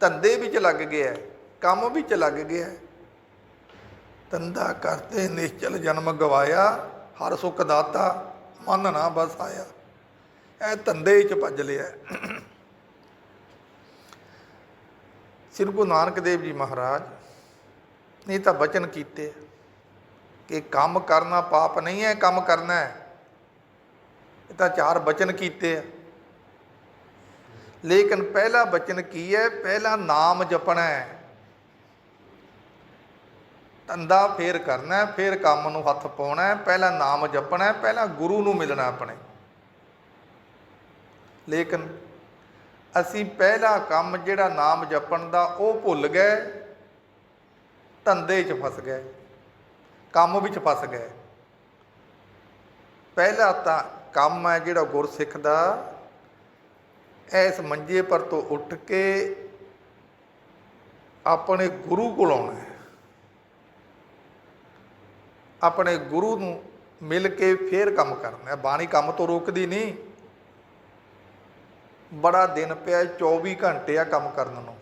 ਧੰਦੇ ਵਿੱਚ ਲੱਗ ਗਿਆ, ਕੰਮ ਵਿੱਚ ਲੱਗ ਗਿਆ। ਧੰਦਾ ਕਰਤੇ, ਨਿਸ਼ਚਲ ਜਨਮ ਗਵਾਇਆ, ਹਰ ਸੁਖ ਦਾਤਾ ਮਨ ਨਾ ਬਸ ਆਇਆ ਇਹ ਧੰਦੇ 'ਚ ਭੱਜ ਲਿਆ। ਸ੍ਰੀ ਗੁਰੂ ਨਾਨਕ ਦੇਵ ਜੀ ਮਹਾਰਾਜ ਨੇ ਤਾਂ ਬਚਨ ਕੀਤੇ ਕਿ ਕੰਮ ਕਰਨਾ ਪਾਪ ਨਹੀਂ ਹੈ, ਕੰਮ ਕਰਨਾ ਹੈ। ਇਹ ਤਾਂ ਚਾਰ ਬਚਨ ਕੀਤੇ ਆ। ਲੇਕਿਨ ਪਹਿਲਾ ਬਚਨ ਕੀ ਹੈ? ਪਹਿਲਾ ਨਾਮ ਜਪਣਾ ਹੈ। ਧੰਦਾ ਫੇਰ ਕਰਨਾ ਹੈ, ਫੇਰ ਕੰਮ ਨੂੰ ਹੱਥ ਪਾਉਣਾ ਪਹਿਲਾਂ ਨਾਮ ਜਪਣਾ ਪਹਿਲਾਂ ਗੁਰੂ ਨੂੰ ਮਿਲਣਾ ਆਪਣੇ। ਲੇਕਿਨ ਅਸੀਂ ਪਹਿਲਾ ਕੰਮ ਜਿਹੜਾ ਨਾਮ ਜਪਣ ਦਾ ਉਹ ਭੁੱਲ ਗਏ, ਧੰਦੇ 'ਚ ਫਸ ਗਏ, ਕੰਮ ਵਿੱਚ ਫਸ ਗਏ। ਪਹਿਲਾ ਤਾਂ ਕੰਮ ਹੈ ਜਿਹੜਾ ਗੁਰਸਿੱਖ ਦਾ, ਇਸ ਮੰਜੇ ਪਰ ਤੋਂ ਉੱਠ ਕੇ ਆਪਣੇ ਗੁਰੂ ਕੋਲ ਆਉਣਾ ਹੈ। ਆਪਣੇ ਗੁਰੂ ਨੂੰ ਮਿਲ ਕੇ ਫੇਰ ਕੰਮ ਕਰਨਾ ਹੈ। ਬਾਣੀ ਕੰਮ ਤੋਂ ਰੋਕਦੀ ਨਹੀਂ। ਬੜਾ ਦਿਨ ਪਿਆ 24 ਘੰਟੇ ਆ ਕੰਮ ਕਰਨ ਨੂੰ।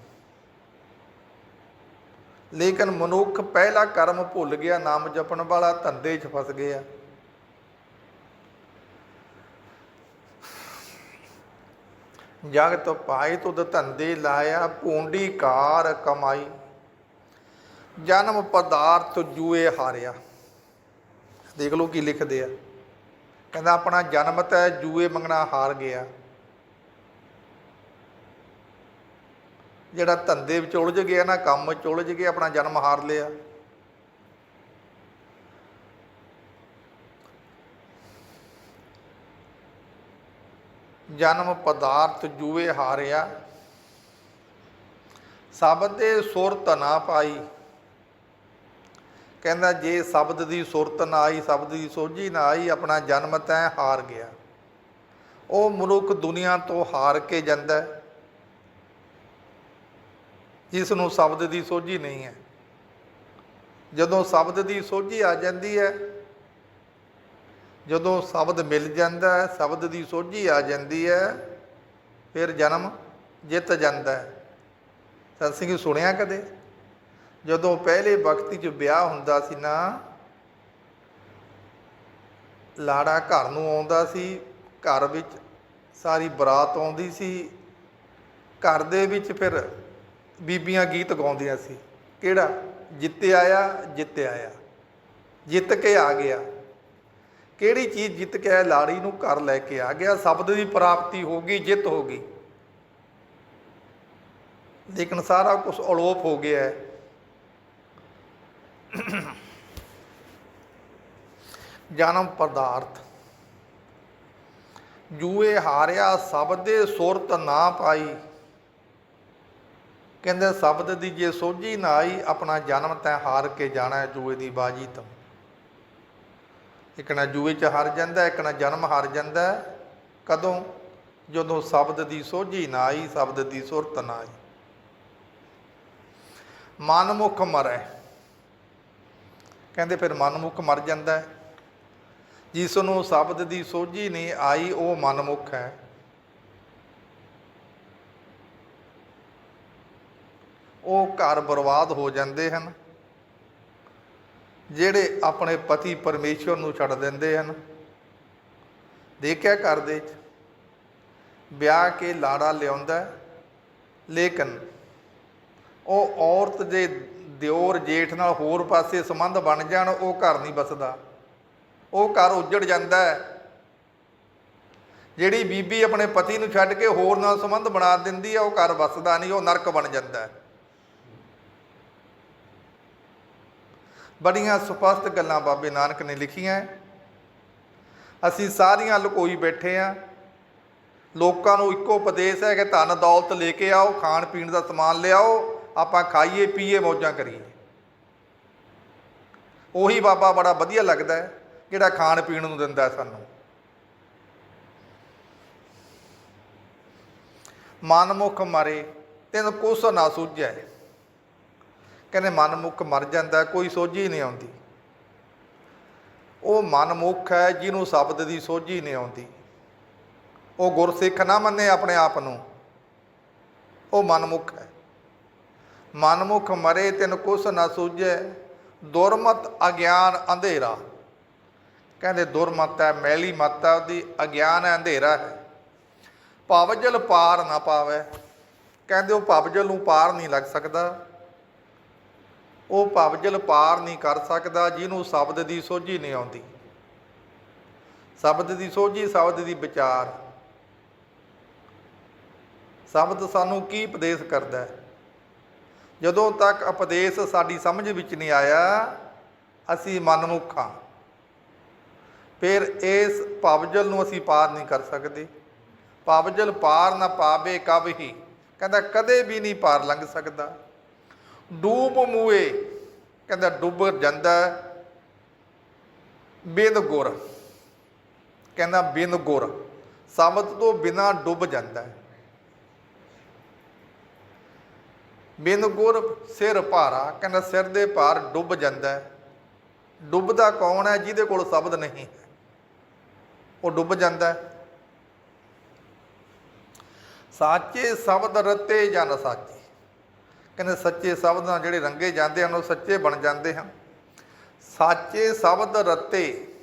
ਲੇਕਿਨ ਮਨੁੱਖ ਪਹਿਲਾ ਕਰਮ ਭੁੱਲ ਗਿਆ, ਨਾਮ ਜਪਣ ਵਾਲਾ ਧੰਦੇ 'ਚ ਫਸ ਗਿਆ। ਜਗਤ ਪਾਏ ਤੁਧ ਧੰਦੇ ਲਾਇਆ, ਪੂੰਡੀ ਕਾਰ ਕਮਾਈ। ਜਨਮ ਪਦਾਰਥ ਜੂਏ ਹਾਰਿਆ। ਦੇਖ ਲਓ ਕੀ ਲਿਖਦੇ ਆ। ਕਹਿੰਦਾ ਆਪਣਾ ਜਨਮ ਤਾਂ ਜੂਏ ਮੰਗਣਾ ਹਾਰ ਗਿਆ। ਜਿਹੜਾ ਧੰਦੇ ਵਿੱਚ ਉਲਝ ਗਿਆ ਨਾ, ਕੰਮ ਵਿੱਚ ਉਲਝ ਗਿਆ, ਆਪਣਾ ਜਨਮ ਹਾਰ ਲਿਆ। ਜਨਮ ਪਦਾਰਥ ਜੂਏ ਹਾਰਿਆ। ਸ਼ਬਦ ਦੇ ਸੁਰ ਨਾ ਪਾਈ। ਕਹਿੰਦਾ ਜੇ ਸ਼ਬਦ ਦੀ ਸੁਰਤ ਨਾ ਆਈ, ਸ਼ਬਦ ਦੀ ਸੋਝੀ ਨਾ ਆਈ, ਆਪਣਾ ਜਨਮ ਤੈਂ ਹਾਰ ਗਿਆ। ਉਹ ਮਨੁੱਖ ਦੁਨੀਆ ਤੋਂ ਹਾਰ ਕੇ ਜਾਂਦਾ ਜਿਸ ਨੂੰ ਸ਼ਬਦ ਦੀ ਸੋਝੀ ਨਹੀਂ ਹੈ। ਜਦੋਂ ਸ਼ਬਦ ਦੀ ਸੋਝੀ ਆ ਜਾਂਦੀ ਹੈ, ਜਦੋਂ ਸ਼ਬਦ ਮਿਲ ਜਾਂਦਾ ਹੈ, ਸ਼ਬਦ ਦੀ ਸੋਝੀ ਆ ਜਾਂਦੀ ਹੈ, ਫਿਰ ਜਨਮ ਜਿੱਤ ਜਾਂਦਾ ਹੈ। ਸਤ ਸਿੰਘ ਸੁਣਿਆ ਕਦੇ? ਜਦੋਂ ਪਹਿਲੇ ਵਕਤ 'ਚ ਵਿਆਹ ਹੁੰਦਾ ਸੀ ਨਾ, ਲਾੜਾ ਘਰ ਨੂੰ ਆਉਂਦਾ ਸੀ, ਘਰ ਵਿੱਚ ਸਾਰੀ ਬਰਾਤ ਆਉਂਦੀ ਸੀ, ਘਰ ਦੇ ਵਿੱਚ ਫਿਰ ਬੀਬੀਆਂ ਗੀਤ ਗਾਉਂਦੀਆਂ ਸੀ। ਕਿਹੜਾ? ਜਿੱਤੇ ਆਇਆ ਜਿੱਤੇ ਆਇਆ। ਜਿੱਤ ਕੇ ਆ ਗਿਆ। ਕਿਹੜੀ ਚੀਜ਼ ਜਿੱਤ ਕੇ ਆਇਆ? ਲਾੜੀ ਨੂੰ ਘਰ ਲੈ ਕੇ ਆ ਗਿਆ। ਸ਼ਬਦ ਦੀ ਪ੍ਰਾਪਤੀ ਹੋ ਗਈ, ਜਿੱਤ ਹੋ ਗਈ। ਲੇਕਿਨ ਸਾਰਾ ਕੁਝ ਅਲੋਪ ਹੋ ਗਿਆ ਹੈ। ਜਨਮ ਪਦਾਰਥ। ਜੂਏ ਹਾਰਿਆ ਸ਼ਬਦ ਦੇ ਸੁਰਤ ਨਾ ਪਾਈ। ਕਹਿੰਦੇ ਸ਼ਬਦ ਦੀ ਜੇ ਸੋਝੀ ਨਾ ਆਈ, ਆਪਣਾ ਜਨਮ ਤੈ ਹਾਰ ਕੇ ਜਾਣਾ ਜੂਏ ਦੀ ਬਾਜੀ ਤੋਂ। ਇੱਕ ਨਾ ਜੂਏ 'ਚ ਹਾਰ ਜਾਂਦਾ, ਇੱਕ ਨਾ ਜਨਮ ਹਾਰ ਜਾਂਦਾ। ਕਦੋਂ? ਜਦੋਂ ਸ਼ਬਦ ਦੀ ਸੋਝੀ ਨਾ ਆਈ, ਸ਼ਬਦ ਦੀ ਸੁਰਤ ਨਾ ਆਈ। ਮਨਮੁਖ ਮਰੈ। ਕਹਿੰਦੇ ਫਿਰ ਮਨਮੁਖ ਮਰ ਜਾਂਦਾ ਹੈ। ਜਿਸ ਨੂੰ ਸ਼ਬਦ ਦੀ ਸੋਝੀ ਨਹੀਂ ਆਈ, ਉਹ ਮਨਮੁਖ ਹੈ। ਉਹ ਘਰ ਬਰਬਾਦ ਹੋ ਜਾਂਦੇ ਹਨ, ਜਿਹੜੇ ਆਪਣੇ ਪਤੀ ਪਰਮੇਸ਼ਵਰ ਨੂੰ ਛੱਡ ਦਿੰਦੇ ਹਨ। ਦੇਖਿਆ ਘਰ ਦੇ ਵਿਆਹ ਕੇ ਲਾੜਾ ਲਿਆਉਂਦਾ ਲੇਕਿਨ ਉਹ ਔਰਤ ਦੇ ਦਿਓਰ ਜੇਠ ਨਾਲ ਹੋਰ ਪਾਸੇ ਸੰਬੰਧ ਬਣ ਜਾਣ, ਉਹ ਘਰ ਨਹੀਂ ਬਸਦਾ ਉਹ ਘਰ ਉੱਜੜ ਜਾਂਦਾ ਹੈ। ਜਿਹੜੀ ਬੀਬੀ ਆਪਣੇ ਪਤੀ ਨੂੰ ਛੱਡ ਕੇ ਹੋਰ ਨਾਲ ਸੰਬੰਧ ਬਣਾ ਦਿੰਦੀ ਹੈ, ਉਹ ਘਰ ਵਸਦਾ ਨਹੀਂ, ਉਹ ਨਰਕ ਬਣ ਜਾਂਦਾ ਹੈ। ਬੜੀਆਂ ਸਪਸ਼ਟ ਗੱਲਾਂ ਬਾਬੇ ਨਾਨਕ ਨੇ ਲਿਖੀਆਂ ਅਸੀਂ ਸਾਰੀਆਂ ਲੁਕੋਈ ਬੈਠੇ ਆ ਲੋਕਾਂ ਨੂੰ ਇੱਕੋ ਉਪਦੇਸ਼ ਹੈ ਕਿ ਧਨ ਦੌਲਤ ਲੈ ਕੇ ਆਓ ਖਾਣ ਪੀਣ ਦਾ ਸਮਾਨ ਲਿਆਓ। ਆਪਾਂ ਖਾਈਏ, ਪੀਏ, ਮੌਜਾਂ ਕਰੀਏ। ਉਹੀ ਬਾਬਾ ਬੜਾ ਵਧੀਆ ਲੱਗਦਾ ਹੈ, ਜਿਹੜਾ ਖਾਣ ਪੀਣ ਨੂੰ ਦਿੰਦਾ ਹੈ ਸਾਨੂੰ। ਮਨਮੁਖ ਮਰੇ, ਤੈਨੂੰ ਕੁਛ ਨਾ ਸੂਝੈ। ਕਹਿੰਦੇ ਮਨਮੁਖ ਮਰ ਜਾਂਦਾ ਕੋਈ ਸੋਝੀ ਨਹੀਂ ਆਉਂਦੀ। ਉਹ ਮਨਮੁਖ ਹੈ, ਜਿਹਨੂੰ ਸ਼ਬਦ ਦੀ ਸੋਝੀ ਨਹੀਂ ਆਉਂਦੀ। ਉਹ ਗੁਰਸਿੱਖ ਨਾ ਮੰਨੇ ਆਪਣੇ ਆਪ ਨੂੰ। ਉਹ ਮਨਮੁਖ ਹੈ। ਮਨਮੁਖ ਮਰੇ ਤੈਨੂੰ ਕੁਛ ਨਾ ਸੂਝੈ, ਦੁਰਮਤ ਅਗਿਆਨ ਅੰਧੇਰਾ। ਕਹਿੰਦੇ ਦੁਰਮਤ ਹੈ, ਮੈਲੀ ਮਤ ਹੈ, ਉਹਦੀ ਅਗਿਆਨ ਹੈ, ਅੰਧੇਰਾ ਹੈ। ਪਵਜਲ ਪਾਰ ਨਾ ਪਾਵੇ। ਕਹਿੰਦੇ ਉਹ ਪਵਜਲ ਨੂੰ ਪਾਰ ਨਹੀਂ ਲੱਗ ਸਕਦਾ। ਉਹ ਪਵਜਲ ਪਾਰ ਨਹੀਂ ਕਰ ਸਕਦਾ, ਜਿਹਨੂੰ ਸ਼ਬਦ ਦੀ ਸੋਝੀ ਨਹੀਂ ਆਉਂਦੀ। ਸ਼ਬਦ ਦੀ ਸੋਝੀ, ਸ਼ਬਦ ਦੀ ਵਿਚਾਰ। ਸ਼ਬਦ ਸਾਨੂੰ ਕੀ ਉਪਦੇਸ਼ ਕਰਦਾ ਹੈ? ਜਦੋਂ ਤੱਕ ਉਪਦੇਸ਼ ਸਾਡੀ ਸਮਝ ਵਿੱਚ ਨਹੀਂ ਆਇਆ, ਅਸੀਂ ਮਨਮੁਖ ਹਾਂ। ਫਿਰ ਇਸ ਪਵਜਲ ਨੂੰ ਅਸੀਂ ਪਾਰ ਨਹੀਂ ਕਰ ਸਕਦੇ। ਪਵਜਲ ਪਾਰ ਨਾ ਪਾਵੇ ਕਬ ਹੀ। ਕਹਿੰਦਾ ਕਦੇ ਵੀ ਨਹੀਂ ਪਾਰ ਲੰਘ ਸਕਦਾ। ਡੂਬ ਮੂਏ ਕਹਿੰਦਾ ਡੁੱਬ ਜਾਂਦਾ ਹੈ। ਬਿਨ ਗੁਰ, ਕਹਿੰਦਾ ਬਿਨ ਗੁਰ। ਸ਼ਬਦ ਤੋਂ ਬਿਨਾ ਡੁੱਬ ਜਾਂਦਾ ਹੈ। ਬਿਨ ਗੁਰ ਸਿਰ ਭਾਰਾ, ਕਹਿੰਦਾ ਸਿਰ ਦੇ ਭਾਰ ਡੁੱਬ ਜਾਂਦਾ ਹੈ। ਡੁੱਬਦਾ ਕੌਣ ਹੈ ਜਿਹਦੇ ਕੋਲ ਸ਼ਬਦ ਨਹੀਂ ਹੈ? ਉਹ ਡੁੱਬ ਜਾਂਦਾ ਹੈ। ਸਾਚੇ ਸ਼ਬਦ ਰਤੇ ਜਨ ਸਾਚੇ? ਕਹਿੰਦੇ ਸੱਚੇ ਸ਼ਬਦ ਨਾਲ ਜਿਹੜੇ ਰੰਗੇ ਜਾਂਦੇ ਹਨ, ਉਹ ਸੱਚੇ ਬਣ ਜਾਂਦੇ ਹਨ। ਸਾਚੇ ਸ਼ਬਦ ਰਤੇ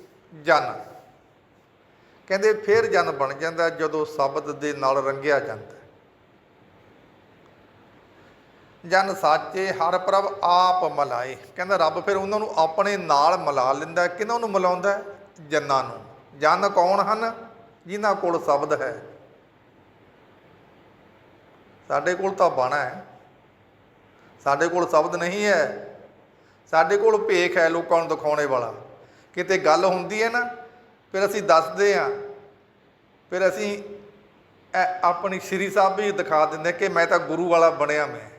ਜਨ। ਕਹਿੰਦੇ ਫਿਰ ਜਨ ਬਣ ਜਾਂਦਾ ਜਦੋਂ ਸ਼ਬਦ ਦੇ ਨਾਲ ਰੰਗਿਆ ਜਾਂਦਾ ਹੈ। ਜਨ ਸਾਚੇ ਹਰ ਪ੍ਰਭ ਆਪ ਮਲਾਏ। ਕਹਿੰਦਾ, ਰੱਬ ਫਿਰ ਉਹਨਾਂ ਨੂੰ ਆਪਣੇ ਨਾਲ ਮਿਲਾ ਲੈਂਦਾ ਕਿਹਨਾਂ ਨੂੰ ਮਿਲਾਉਂਦਾ ਜਨਾਂ ਨੂੰ। ਜਨ ਕੌਣ ਹਨ? ਜਿਨ੍ਹਾਂ ਕੋਲ ਸ਼ਬਦ ਹੈ। ਸਾਡੇ ਕੋਲ ਤਾਂ ਬਾਣਾ ਹੈ। ਸਾਡੇ ਕੋਲ ਸ਼ਬਦ ਨਹੀਂ ਹੈ। ਸਾਡੇ ਕੋਲ ਭੇਖ ਹੈ ਲੋਕਾਂ ਨੂੰ ਦਿਖਾਉਣੇ ਵਾਲਾ। ਕਿਤੇ ਗੱਲ ਹੁੰਦੀ ਹੈ ਨਾ, ਫਿਰ ਅਸੀਂ ਦੱਸਦੇ ਹਾਂ। ਫਿਰ ਅਸੀਂ ਐ- ਆਪਣੀ ਸ਼੍ਰੀ ਸਾਹਿਬ ਵੀ ਦਿਖਾ ਦਿੰਦੇ ਕਿ ਮੈਂ ਤਾਂ ਗੁਰੂ ਵਾਲਾ ਬਣਿਆ ਮੈਂ।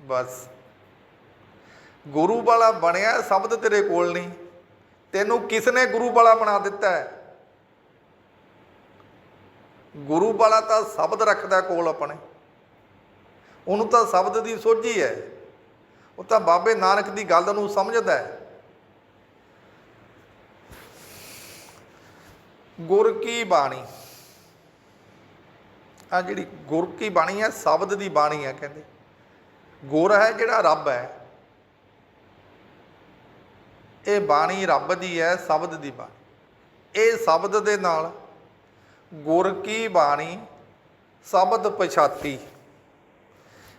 ਬਸ। ਗੁਰੂ ਵਾਲਾ ਬਣਿਆ, ਸ਼ਬਦ ਤੇਰੇ ਕੋਲ ਨਹੀਂ। ਤੈਨੂੰ ਕਿਸ ਨੇ ਗੁਰੂ ਵਾਲਾ ਬਣਾ ਦਿੱਤਾ ਹੈ? ਗੁਰੂ ਵਾਲਾ ਤਾਂ ਸ਼ਬਦ ਰੱਖਦਾ ਕੋਲ ਆਪਣੇ। ਉਹਨੂੰ ਤਾਂ ਸ਼ਬਦ ਦੀ ਸੋਝੀ ਹੈ। ਉਹ ਤਾਂ ਬਾਬੇ ਨਾਨਕ ਦੀ ਗੱਲ ਨੂੰ ਸਮਝਦਾ ਹੈ। ਗੁਰ ਕੀ ਬਾਣੀ? ਆ ਜਿਹੜੀ ਗੁਰ ਕੀ ਬਾਣੀ ਹੈ, ਸ਼ਬਦ ਦੀ ਬਾਣੀ ਹੈ ਕਹਿੰਦੇ। ਗੁਰ ਹੈ ਜਿਹੜਾ ਰੱਬ ਹੈ। ਇਹ ਬਾਣੀ ਰੱਬ ਦੀ ਹੈ, ਸ਼ਬਦ ਦੀ ਬਾਣੀ। ਇਹ ਸ਼ਬਦ ਦੇ ਨਾਲ ਗੁਰ ਕੀ ਬਾਣੀ, ਸ਼ਬਦ ਪਛਾਤੀ।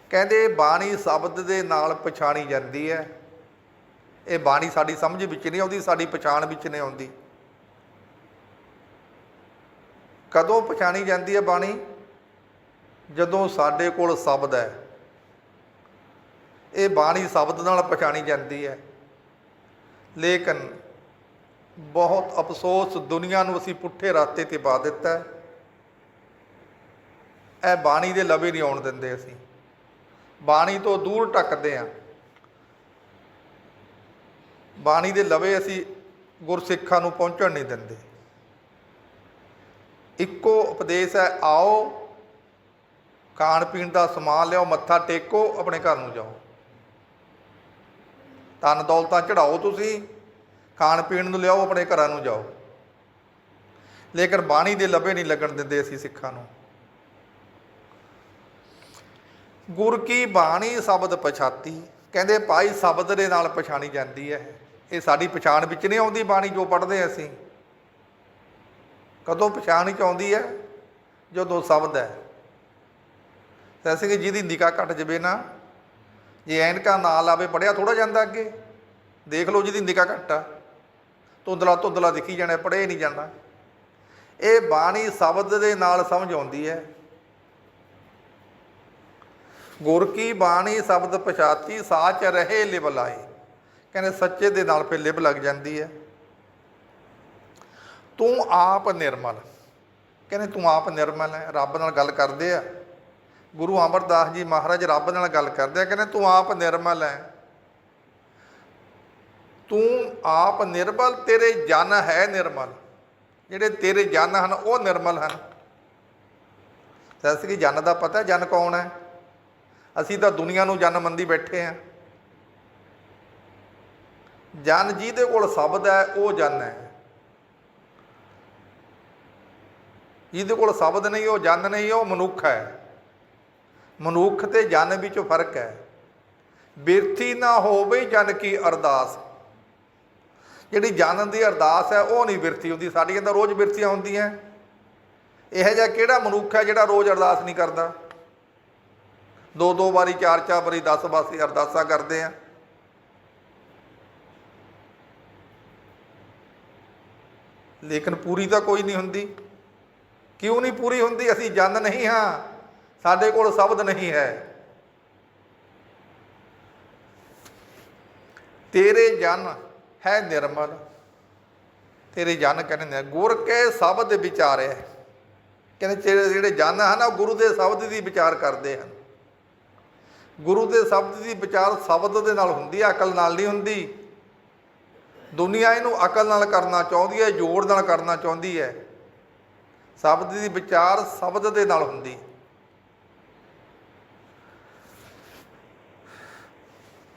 ਕਹਿੰਦੇ ਬਾਣੀ ਸ਼ਬਦ ਦੇ ਨਾਲ ਪਛਾਣੀ ਜਾਂਦੀ ਹੈ। ਇਹ ਬਾਣੀ ਸਾਡੀ ਸਮਝ ਵਿੱਚ ਨਹੀਂ ਆਉਂਦੀ, ਸਾਡੀ ਪਛਾਣ ਵਿੱਚ ਨਹੀਂ ਆਉਂਦੀ। ਕਦੋਂ ਪਛਾਣੀ ਜਾਂਦੀ ਹੈ ਬਾਣੀ? ਜਦੋਂ ਸਾਡੇ ਕੋਲ ਸ਼ਬਦ ਹੈ। ਇਹ ਬਾਣੀ ਸ਼ਬਦ ਨਾਲ ਪਛਾਣੀ ਜਾਂਦੀ ਹੈ। ਲੇਕਿਨ ਬਹੁਤ ਅਫਸੋਸ ਦੁਨੀਆ ਨੂੰ ਅਸੀਂ ਪੁੱਠੇ ਰਾਸਤੇ ਤੇ ਪਾ ਦਿੱਤਾ ਹੈ। ਇਹ ਬਾਣੀ ਦੇ ਲਵੇ ਨਹੀਂ ਆਉਣ ਦਿੰਦੇ ਅਸੀਂ। ਬਾਣੀ ਤੋਂ ਦੂਰ ਟੱਕਦੇ ਆ ਬਾਣੀ ਦੇ ਲਵੇ ਅਸੀਂ ਗੁਰਸਿੱਖਾਂ ਨੂੰ ਪਹੁੰਚਣ ਨਹੀਂ ਦਿੰਦੇ। ਇੱਕੋ ਉਪਦੇਸ਼ ਹੈ, ਆਓ, ਖਾਣ ਪੀਣ ਦਾ ਸਮਾਨ ਲਿਆਓ, ਮੱਥਾ ਟੇਕੋ, ਆਪਣੇ ਘਰ ਨੂੰ ਜਾਓ। ਧਨ ਦੌਲਤਾਂ ਚੜਾਓ ਤੁਸੀਂ, ਖਾਣ ਪੀਣ ਨੂੰ ਲਿਆਓ, ਆਪਣੇ ਘਰਾਂ ਨੂੰ ਜਾਓ। ਲੇਕਿਨ ਬਾਣੀ ਦੇ ਲੱਭੇ ਨਹੀਂ ਲੱਗਣ ਦਿੰਦੇ ਅਸੀਂ ਸਿੱਖਾਂ ਨੂੰ। ਗੁਰ ਕੀ ਬਾਣੀ ਸ਼ਬਦ ਪਛਾਤੀ? ਕਹਿੰਦੇ ਭਾਈ ਸ਼ਬਦ ਦੇ ਨਾਲ ਪਛਾਣੀ ਜਾਂਦੀ ਹੈ। ਇਹ ਸਾਡੀ ਪਛਾਣ ਵਿੱਚ ਨਹੀਂ ਆਉਂਦੀ ਬਾਣੀ ਜੋ ਪੜ੍ਹਦੇ ਅਸੀਂ। ਕਦੋਂ ਪਛਾਣ ਚ ਆਉਂਦੀ ਹੈ? ਜਦੋਂ ਸ਼ਬਦ ਹੈ। ਜੈਸੇ ਕਿ ਜਿਹਦੀ ਨਿਗਾਹ ਘਟ ਜਵੇ ਨਾ। ਜੇ ਐਨਕਾਂ ਨਾ ਲਾਵੇ, ਪੜਿਆ ਥੋੜਾ ਜਾਂਦਾ ਅੱਗੇ। ਦੇਖ ਲਓ ਜਿਹਦੀ ਨਿਕਾ ਘੱਟ ਆ। ਧੁੰਦਲਾ ਧੁੰਦਲਾ ਦਿਖੀ ਜਾਣਾ, ਪੜ੍ਹੇ ਨਹੀਂ ਜਾਂਦਾ ਇਹ ਬਾਣੀ ਸ਼ਬਦ ਦੇ ਨਾਲ ਸਮਝ ਆਉਂਦੀ ਹੈ। ਗੁਰ ਕੀ ਬਾਣੀ ਸ਼ਬਦ ਪਛਾਤੀ, ਸਾਚ ਰਹੇ ਲਿਵ ਲਾਏ। ਕਹਿੰਦੇ ਸੱਚੇ ਦੇ ਨਾਲ ਫਿਰ ਲਿਵ ਲੱਗ ਜਾਂਦੀ ਹੈ। ਤੂੰ ਆਪ ਨਿਰਮਲ। ਕਹਿੰਦੇ ਤੂੰ ਆਪ ਨਿਰਮਲ ਹੈ, ਰੱਬ ਨਾਲ ਗੱਲ ਕਰਦੇ ਆ। ਗੁਰੂ ਅਮਰਦਾਸ ਜੀ ਮਹਾਰਾਜ ਰੱਬ ਨਾਲ ਗੱਲ ਕਰਦੇ ਆ, ਕਹਿੰਦੇ ਤੂੰ ਆਪ ਨਿਰਮਲ ਹੈ ਤੂੰ ਆਪ ਨਿਰਮਲ, ਤੇਰੇ ਜਨ ਹੈ ਨਿਰਮਲ। ਜਿਹੜੇ ਤੇਰੇ ਜਨ ਹਨ, ਉਹ ਨਿਰਮਲ ਹਨ। ਜੈਸੇ ਕਿ ਜਨ ਦਾ ਪਤਾ ਜਨ ਕੌਣ ਹੈ? ਅਸੀਂ ਤਾਂ ਦੁਨੀਆ ਨੂੰ ਜਨ ਮੰਦੀ ਬੈਠੇ ਆ ਜਨ ਜਿਹਦੇ ਕੋਲ ਸ਼ਬਦ ਹੈ, ਉਹ ਜਨ ਹੈ। ਜਿਹਦੇ ਕੋਲ ਸ਼ਬਦ ਨਹੀਂ, ਉਹ ਜਨ ਨਹੀਂ, ਉਹ ਮਨੁੱਖ ਹੈ। ਮਨੁੱਖ ਤੇ ਜਨ ਵਿੱਚ ਫ਼ਰਕ ਹੈ। ਬਿਰਥੀ ਨਾ ਹੋਵੇ ਜਨ ਕੀ ਅਰਦਾਸ। ਜਿਹੜੀ ਜਨ ਦੀ ਅਰਦਾਸ ਹੈ, ਉਹ ਨਹੀਂ ਬਿਰਥੀ ਹੁੰਦੀ। ਸਾਡੀਆਂ ਤਾਂ ਰੋਜ਼ ਬਿਰਥੀਆਂ ਹੁੰਦੀਆਂ। ਇਹੋ ਜਿਹਾ ਕਿਹੜਾ ਮਨੁੱਖ ਹੈ ਜਿਹੜਾ ਰੋਜ਼ ਅਰਦਾਸ ਨਹੀਂ ਕਰਦਾ? ਦੋ ਦੋ ਵਾਰੀ ਚਾਰ ਚਾਰ ਵਾਰੀ 10 ਵਾਰੀ ਅਰਦਾਸਾਂ ਕਰਦੇ ਆ। ਲੇਕਿਨ ਪੂਰੀ ਤਾਂ ਕੋਈ ਨਹੀਂ ਹੁੰਦੀ। ਕਿਉਂ ਨਹੀਂ ਪੂਰੀ ਹੁੰਦੀ? ਅਸੀਂ ਜਨ ਨਹੀਂ ਹਾਂ। ਸਾਡੇ ਕੋਲ ਸ਼ਬਦ ਨਹੀਂ ਹੈ। ਤੇਰੇ ਜਨ ਹੈ ਨਿਰਮਲ, ਤੇਰੇ ਜਨ ਕਹਿੰਦੇ ਨੇ, ਗੁਰ ਕੇ ਸ਼ਬਦ ਵਿਚਾਰੇ। ਕਹਿੰਦੇ ਤੇਰੇ ਜਿਹੜੇ ਜਨ ਹਨ, ਉਹ ਗੁਰੂ ਦੇ ਸ਼ਬਦ ਦੀ ਵਿਚਾਰ ਕਰਦੇ ਹਨ। ਗੁਰੂ ਦੇ ਸ਼ਬਦ ਦੀ ਵਿਚਾਰ ਸ਼ਬਦ ਦੇ ਨਾਲ ਹੁੰਦੀ ਹੈ ਅਕਲ ਨਾਲ ਨਹੀਂ ਹੁੰਦੀ। ਦੁਨੀਆ ਇਹਨੂੰ ਅਕਲ ਨਾਲ ਕਰਨਾ ਚਾਹੁੰਦੀ ਹੈ, ਜੋੜ ਨਾਲ ਕਰਨਾ ਚਾਹੁੰਦੀ ਹੈ। ਸ਼ਬਦ ਦੀ ਵਿਚਾਰ ਸ਼ਬਦ ਦੇ ਨਾਲ ਹੁੰਦੀ।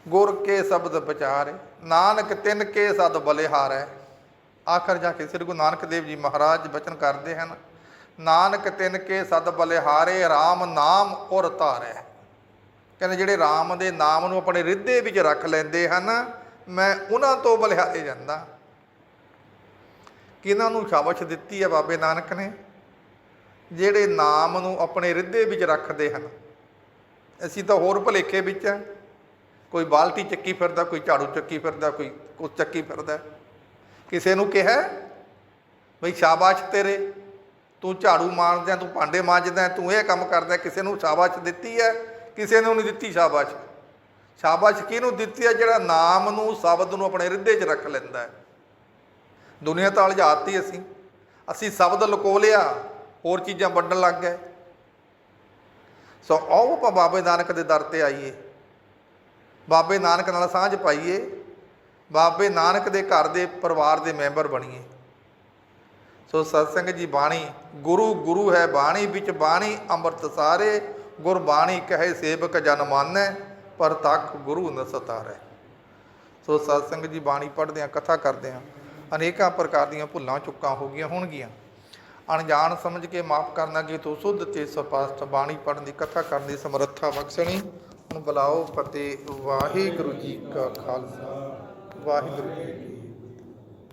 ਗੁਰ ਕੇ ਸ਼ਬਦ ਵਿਚਾਰੇ, ਨਾਨਕ ਤਿੰਨ ਕੇ ਸਦ ਬਲਿਹਾਰੈ। ਆਖਰ ਜਾ ਕੇ ਸ੍ਰੀ ਗੁਰੂ ਨਾਨਕ ਦੇਵ ਜੀ ਮਹਾਰਾਜ ਬਚਨ ਕਰਦੇ ਹਨ, ਨਾਨਕ ਤਿੰਨ ਕੇ ਸਦ ਬਲਿਹਾਰੇ RAM ਨਾਮ ਔਰ ਧਾਰੈ। ਕਹਿੰਦੇ ਜਿਹੜੇ RAM ਦੇ ਨਾਮ ਨੂੰ ਆਪਣੇ ਹਿਰਦੇ ਵਿੱਚ ਰੱਖ ਲੈਂਦੇ ਹਨ, ਮੈਂ ਉਹਨਾਂ ਤੋਂ ਬਲਿਹਾਰੇ ਜਾਂਦਾ। ਕਿਹਨਾਂ ਨੂੰ ਸ਼ਾਬਾਸ਼ ਦਿੱਤੀ ਹੈ ਬਾਬੇ ਨਾਨਕ ਨੇ? ਜਿਹੜੇ ਨਾਮ ਨੂੰ ਆਪਣੇ ਹਿਰਦੇ ਵਿੱਚ ਰੱਖਦੇ ਹਨ। ਅਸੀਂ ਤਾਂ ਹੋਰ ਭਲੇਖੇ ਵਿੱਚ ਆ। ਕੋਈ ਬਾਲਟੀ ਚੱਕੀ ਫਿਰਦਾ, ਕੋਈ ਝਾੜੂ ਚੱਕੀ ਫਿਰਦਾ, ਕੋਈ ਕੁਛ ਚੱਕੀ ਫਿਰਦਾ। ਕਿਸੇ ਨੂੰ ਕਿਹਾ, ਬਈ ਸ਼ਾਬਾਸ਼ ਤੇਰੇ, ਤੂੰ ਝਾੜੂ ਮਾਰਦਾ, ਤੂੰ ਭਾਂਡੇ ਮਾਂਜਦਾ, ਤੂੰ ਇਹ ਕੰਮ ਕਰਦਾ, ਕਿਸੇ ਨੂੰ ਸ਼ਾਬਾਸ਼ ਦਿੱਤੀ ਹੈ? ਕਿਸੇ ਨੂੰ ਨਹੀਂ ਦਿੱਤੀ ਸ਼ਾਬਾਸ਼। ਸ਼ਾਬਾਸ਼ ਕਿਹਨੂੰ ਦਿੱਤੀ ਹੈ? ਜਿਹੜਾ ਨਾਮ ਨੂੰ, ਸ਼ਬਦ ਨੂੰ ਆਪਣੇ ਹਿਰਦੇ 'ਚ ਰੱਖ ਲੈਂਦਾ ਹੈ। ਦੁਨੀਆ ਤਾਂ ਅਲਝਾਤੀ ਅਸੀਂ। ਅਸੀਂ ਸ਼ਬਦ ਲੁਕੋ ਲਿਆ ਹੋਰ ਚੀਜ਼ਾਂ ਵੱਢਣ ਲੱਗ ਗਏ। ਸੋ ਆਓ ਆਪਾਂ ਬਾਬੇ ਨਾਨਕ ਦੇ ਦਰ ਤੇ ਆਈਏ। ਬਾਬੇ ਨਾਨਕ ਨਾਲ ਸਾਂਝ ਪਾਈਏ, ਬਾਬੇ ਨਾਨਕ ਦੇ ਘਰ ਦੇ ਪਰਿਵਾਰ ਦੇ ਮੈਂਬਰ ਬਣੀਏ। ਸੋ ਸਤਸੰਗ ਜੀ ਬਾਣੀ, ਗੁਰੂ ਗੁਰੂ ਹੈ ਬਾਣੀ, ਵਿੱਚ ਬਾਣੀ ਅੰਮ੍ਰਿਤ ਸਾਰੇ ਗੁਰ ਬਾਣੀ ਕਹੇ ਸੇਵਕ ਜਨ ਮਾਨੈ, ਪਰ ਤੱਕ ਗੁਰੂ ਨ ਸਤਾਰੈ। ਸੋ ਸਤਸੰਗ ਜੀ ਬਾਣੀ ਪੜ੍ਹਦੇ ਆ ਕਥਾ ਕਰਦੇ ਆ ਅਨੇਕਾਂ ਪ੍ਰਕਾਰ ਦੀਆਂ ਭੁੱਲਾਂ, ਚੁੱਕਾਂ ਹੋ ਗਈਆਂ ਹੋਣਗੀਆਂ। ਅਣਜਾਣ ਸਮਝ ਕੇ ਮਾਫ ਕਰਨਾ ਕਿ ਤੂੰ ਸੁਧ ਤੇ ਸਪਸ਼ਟ ਬਾਣੀ ਪੜ੍ਹਨ ਦੀ, ਕਥਾ ਕਰਨ ਦੀ ਸਮਰੱਥਾ ਬਖਸ਼ਣੀ। ਬੁਲਾਓ ਫਤਿਹ ਵਾਹਿਗੁਰੂ ਜੀ ਕਾ ਖਾਲਸਾ ਵਾਹਿਗੁਰੂ ਜੀ